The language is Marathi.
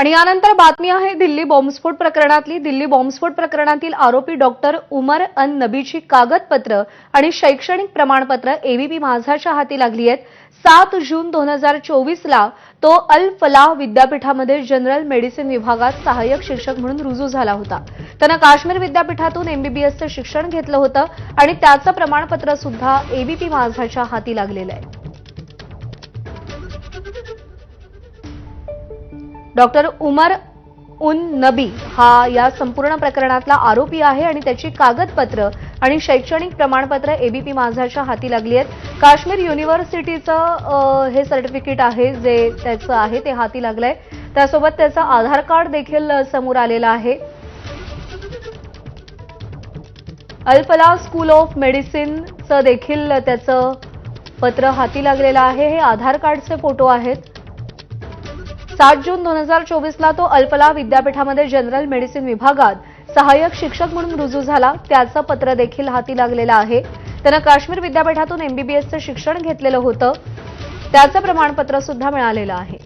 आणि यानंतर बातमी आहे दिल्ली बॉम्बस्फोट प्रकरणातली. दिल्ली बॉम्बस्फोट प्रकरणातील आरोपी डॉक्टर उमर अन नबीची कागदपत्र आणि शैक्षणिक प्रमाणपत्र एबीपी माझाच्या हाती लागली आहेत. सात जून दोन हजार चोवीसला तो अल फलाह विद्यापीठामध्ये जनरल मेडिसिन विभागात सहाय्यक शिक्षक म्हणून रुजू झाला होता. त्यानं काश्मीर विद्यापीठातून एमबीबीएसचं शिक्षण घेतलं होतं आणि त्याचं प्रमाणपत्र सुद्धा एबीपी माझाच्या हाती लागलेलं आहे. डॉक्टर उमर उन नबी हा या संपूर्ण प्रकरणातला आरोपी आहे आणि त्याची कागदपत्र आणि शैक्षणिक प्रमाणपत्र एबीपी माझाच्या हाती लागली आहेत. काश्मीर युनिव्हर्सिटीचं हे सर्टिफिकेट आहे जे त्याचं आहे ते हाती लागलंय. त्यासोबत त्याचं आधार कार्ड देखील समोर आलेलं आहे. अल्फला स्कूल ऑफ मेडिसिनचं देखील त्याचं पत्र हाती लागलेलं आहे. हे आधार कार्डचे फोटो आहेत. सात जून दोन हजार चोवीसला तो अल्पला विद्यापीठामध्ये जनरल मेडिसिन विभागात सहाय्यक शिक्षक म्हणून रुजू झाला. त्याचं पत्र देखील हाती लागलेलं आहे. त्यानं काश्मीर विद्यापीठातून एमबीबीएसचं शिक्षण घेतलेलं होतं. त्याचं प्रमाणपत्र सुद्धा मिळालेलं आहे.